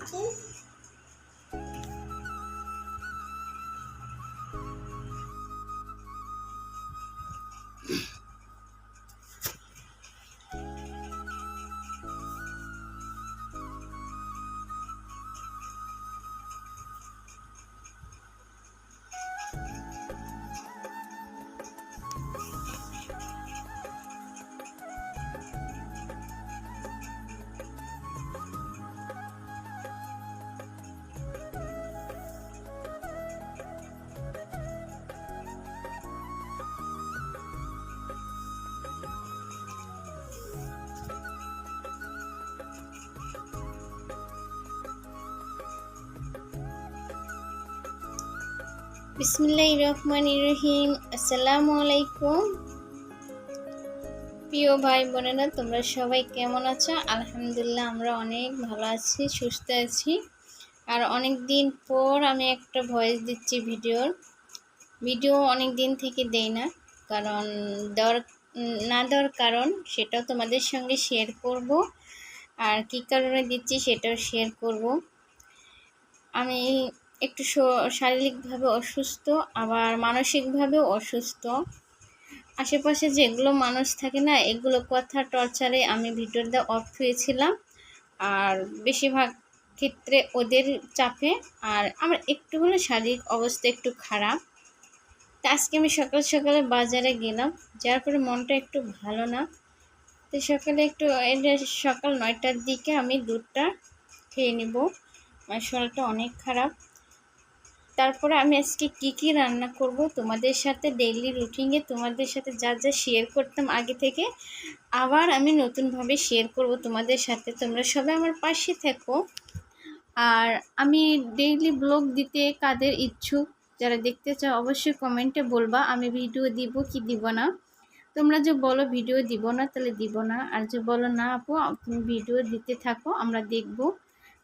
দিচ্ছি বিসমিল্লাহ রহমান রহিম আসসালামু আলাইকুম প্রিয় ভাই বোনেরা, তোমরা সবাই কেমন আছো? আলহামদুলিল্লাহ, আমরা অনেক ভালো আছি, সুস্থ আছি। আর অনেক দিন পর আমি একটা ভয়েস দিচ্ছি ভিডিওর ভিডিও অনেক দিন থেকে দেই না, কারণ দর, না দেওয়ার কারণ সেটাও তোমাদের সঙ্গে শেয়ার করব। আর কী কারণে দিচ্ছি সেটাও শেয়ার করব। আমি একটু শারীরিকভাবে অসুস্থ, আবার মানসিকভাবেও অসুস্থ। আশেপাশে যেগুলো মানুষ থাকে না, এগুলো কথা টর্চারে আমি ভিডিওটা অফ হয়েছিলাম। আর বেশিরভাগ ক্ষেত্রে ওদের চাপে, আর আমার একটু হলে শারীরিক অবস্থা একটু খারাপ। তা আজকে আমি সকাল সকালে বাজারে গেলাম, যার পরে মনটা একটু ভালো না। তো সকালে একটু সকাল নয়টার দিকে আমি দুধটা খেয়ে নিব। আমার শরীরটা অনেক খারাপ। তারপরে আমি আজকে কি কি রান্না করব তোমাদের সাথে ডেইলি রুটিনে তোমাদের সাথে যা যা শেয়ার করতাম আগে থেকে, আবার আমি নতুনভাবে শেয়ার করব তোমাদের সাথে। তোমরা সবাই আমার পাশে থেকো। আর আমি ডেইলি ব্লগ দিতে কাদের ইচ্ছুক, যারা দেখতে চাও অবশ্যই কমেন্টে বলবা, আমি ভিডিও দিব কি দিব না। তোমরা যে বলো ভিডিও দিব না, তাহলে দিব না। আর যে বলো না আপু, তুমি ভিডিও দিতে থাকো, আমরা দেখব।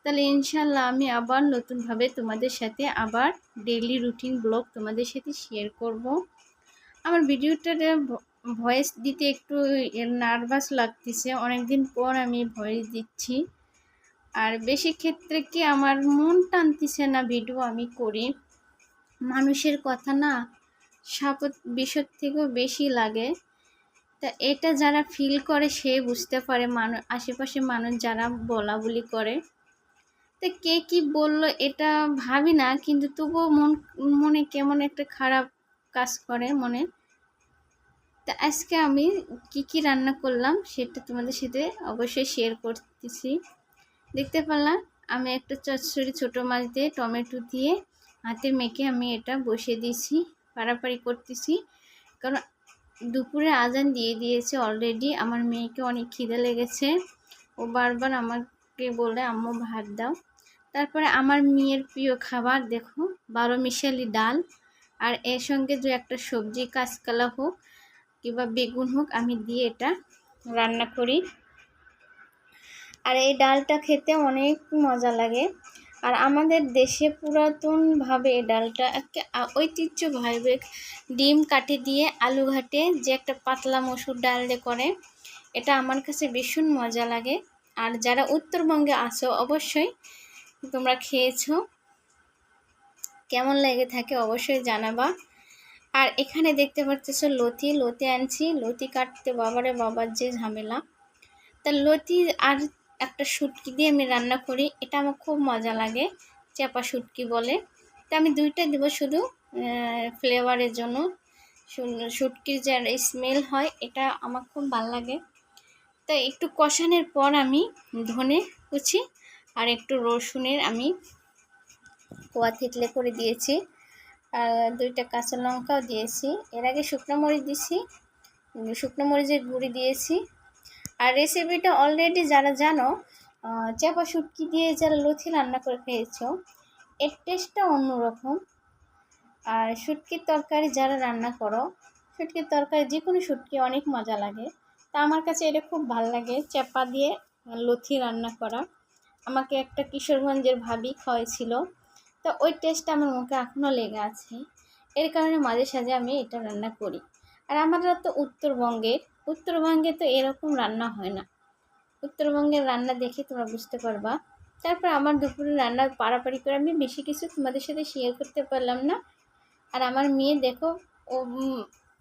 তাহলে ইনশাল্লাহ আমি আবার নতুনভাবে তোমাদের সাথে আবার ডেইলি রুটিন ব্লগ তোমাদের সাথে শেয়ার করব। আমার ভিডিওটা ভয়েস দিতে একটু নার্ভাস লাগতেছে। অনেকদিন পর আমি ভয়েস দিচ্ছি। আর বেশি ক্ষেত্রে কি আমার মন টানতেছে না ভিডিও আমি করি। মানুষের কথা না সাপত বিষয় থেকেও বেশি লাগে। তা এটা যারা ফিল করে সে বুঝতে পারে। মানুষ আশেপাশে মানুষ যারা বলা বলি করে। তো কে কি বলল এটা ভাবি না কিন্তু তবুও মন, মনে কেমন একটা খারাপ কাজ করে মনে। তা আজকে আমি কি কি রান্না করলাম সেটা তোমাদের সাথে অবশ্যই শেয়ার করতেছি। দেখতে পারলাম আমি একটা চচ্চড়ি ছোটো মাছ দিয়ে টমেটো দিয়ে হাতে মেখে আমি এটা বসিয়ে দিয়েছি পাড়াপাড়ি করতেছি। কারণ দুপুরে আজান দিয়ে দিয়েছে অলরেডি আমার মেয়েকে অনেক খিদে লেগেছে। ও বারবার আমাকে বলে আম্মু, ভাত দাও। তারপরে আমার মেয়ের প্রিয় খাবার, দেখো বারো মিশালি ডাল। আর এর সঙ্গে যে একটা সবজি, কাঁচকলা হোক কিংবা বেগুন হোক, আমি দিয়ে এটা রান্না করি। আর এই ডালটা খেতে অনেক মজা লাগে। আর আমাদের দেশে পুরাতনভাবে এই ডালটা একটা ঐতিহ্যভাবে ডিম কাটে দিয়ে আলু ঘাটে যে একটা পাতলা মসুর ডাল দিয়ে করে, এটা আমার কাছে ভীষণ মজা লাগে। আর যারা উত্তরবঙ্গে আছো, অবশ্যই তোমরা খেয়েছো। কেমন লেগে থাকে অবশ্যই জানাবা। আর এখানে দেখতে পাচ্ছ লতি লতি আনছি। লতি কাটতে বাবারে বাবার যে ঝামেলা। তা লতি আর একটা শুটকি দিয়ে আমি রান্না করি, এটা আমার খুব মজা লাগে চাপা শুটকি বলে। তা আমি দুইটা দেবো শুধু ফ্লেভারের জন্য। শুটকির যে স্মেল হয়, এটা আমার খুব ভালো লাগে। তা একটু কষানোর পর আমি ধনে কুচি আর একটু রসুনের আমি কোয়া থেতলে করে দিয়েছি। আর দুইটা কাঁচা লঙ্কাও দিয়েছি। এর আগে শুকনো মরিচ দিয়েছি শুকনো মরিচের গুঁড়ি দিয়েছি। আর রেসিপিটা অলরেডি যারা জানো চাপা শুটকি দিয়ে যারা লথি রান্না করে খেয়েছো, এর টেস্টটা অন্যরকম। আর শুটকির তরকারি যারা রান্না করো, শুটকির তরকারি যে কোনো শুটকি অনেক মজা লাগে। তা আমার কাছে এটা খুব ভালো লাগে চাপা দিয়ে লথি রান্না করা। আমাকে একটা কিশোরগঞ্জের ভাবি খাওয়াইছিল। তো ওই টেস্টটা আমার মুখে এখনও লেগে আছে। এর কারণে মাঝে সাঝে আমি এটা রান্না করি। আর আমরা তো উত্তরবঙ্গের, উত্তরবঙ্গে তো এরকম রান্না হয় না। উত্তরবঙ্গের রান্না দেখে তোমরা বুঝতে পারবা। তারপর আমার দুপুরে রান্নার পাড়াপাড়ি করে আমি বেশি কিছু তোমাদের সাথে শেয়ার করতে পারলাম না। আর আমার মেয়ে দেখো, ও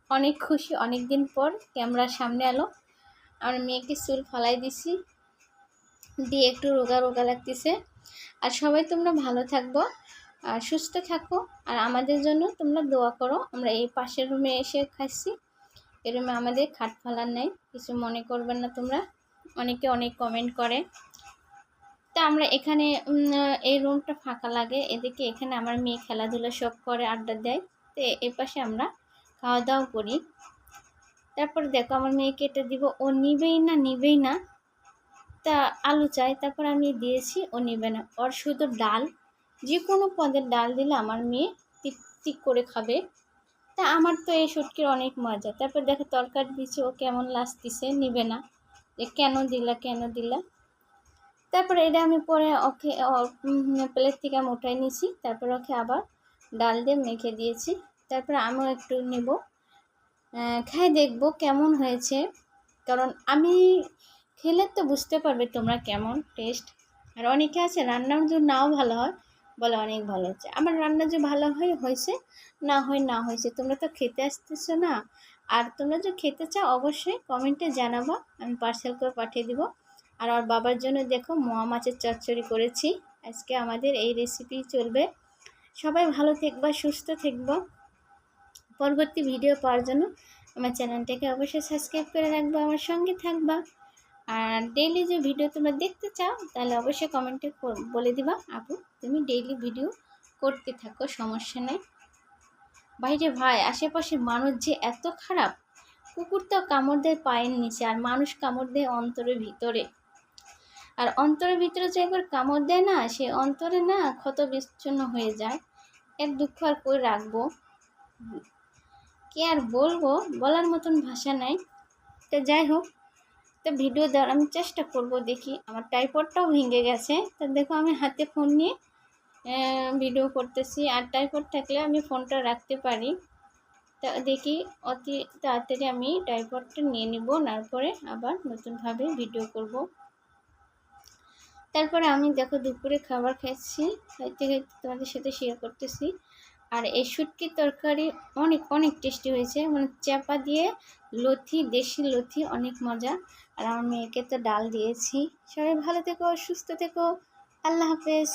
অনেক খুশি অনেক দিন পর ক্যামেরার সামনে এলো। আমার মেয়েকে চুল ফালাই দিছি। দিয়ে একটু রোগা রোগা লাগতেছে। আর সবাই তোমরা ভালো থাকব, আর সুস্থ থাকো, আর আমাদের জন্য তোমরা দোয়া করো। আমরা এই পাশের রুমে এসে খাচ্ছি এই রুমে আমাদের খাট ফালার নেই, কিছু মনে করবেন না তোমরা। অনেকে অনেক কমেন্ট করে। তা আমরা এখানে এই রুমটা ফাঁকা লাগে। এদিকে এখানে আমার মেয়ে খেলাধুলা সব করে, আড্ডা দেয়। তো এই পাশে আমরা খাওয়া দাওয়া করি। তারপর দেখো আমার মেয়েকে এটা দিব। ও নিবেই না নিবেই না। তা আলু চাই, তারপর আমি দিয়েছি, ও নিবে না। ওর শুধু ডাল যে কোনো পদের ডাল দিলে আমার মেয়ে টিক টিক করে খাবে। তা আমার তো এই শুটকির অনেক মজা। তারপর দেখো তরকারি দিচ্ছে ও কেমন লাগতেছে নিবে না। যে কেন দিলা কেন দিলা। তারপরে এটা আমি পরে ওকে প্লেট থেকে আমি উঠাই নিয়েছি। তারপর ওকে আবার ডাল দিয়ে মেখে দিয়েছি। তারপরে আমিও একটু নেব। খাই দেখব কেমন হয়েছে। কারণ আমি খেলে তো বুঝতে পারবে তোমরা কেমন টেস্ট আর অনেকে আছে রান্নার যদি নাও ভালো হয়, বলে অনেক ভালো হচ্ছে। আমার রান্না যে ভালো হয়, হয়েছে, না হয় না হয়েছে, তোমরা তো খেতে আসতেছো না। আর তোমরা যদি খেতে চাও, অবশ্যই কমেন্টে জানাবা, আমি পার্সেল করে পাঠিয়ে দিব। আর ওর বাবার জন্য দেখো, মোয়া মাছের চচ্চড়ি করেছি। আজকে আমাদের এই রেসিপি চলবে। সবাই ভালো থাকবা, সুস্থ থাকবা। পরবর্তী ভিডিও পাওয়ার জন্য আমার চ্যানেলটাকে অবশ্যই সাবস্ক্রাইব করে রাখবা, আমার সঙ্গে থাকবা। আর ডেইলি যে ভিডিও তোমরা দেখতে চাও, তাহলে অবশ্যই কমেন্টে বলে দিবা, আপু, তুমি ডেইলি ভিডিও করতে থাকো, সমস্যা নেই। বাইরে ভাই আশেপাশে মানুষ যে এত খারাপ, কুকুর তো কামড় দেয় পায়ের নিচে, আর মানুষ কামড় দেয় অন্তরের ভিতরে। আর অন্তরের ভিতরে যে একবার কামড় দেয় না, সে অন্তরে না ক্ষত বিচ্ছন্ন হয়ে যায়। এক দুঃখ আর করে রাখব? কি আর বলব? বলার মতন ভাষা নাই। তো যাই হোক, তো ভিডিও দেওয়ার আমি চেষ্টা করব দেখি। আমার টাইপডটাও ভেঙে গেছে। তো দেখো আমি হাতে ফোন নিয়ে ভিডিও করতেছি। আর টাইপড থাকলে আমি ফোনটা রাখতে পারি। তা দেখি অতি তাড়াতাড়ি আমি টাইপডটা নিয়ে নিব তারপরে আবার নতুনভাবে ভিডিও করব। তারপরে আমি দেখো দুপুরে খাবার খাচ্ছি। খাইতে খাইতে তোমাদের সাথে শেয়ার করতেছি। আর এই শুটকির তরকারি অনেক অনেক টেস্টি হয়েছে। মানে চাপা দিয়ে লথি দেশি লথি অনেক মজা। আর আমার মেয়েকে তো ডাল দিয়েছি। সবাই ভালো থেকো, সুস্থ থেকো। আল্লাহ হাফেজ।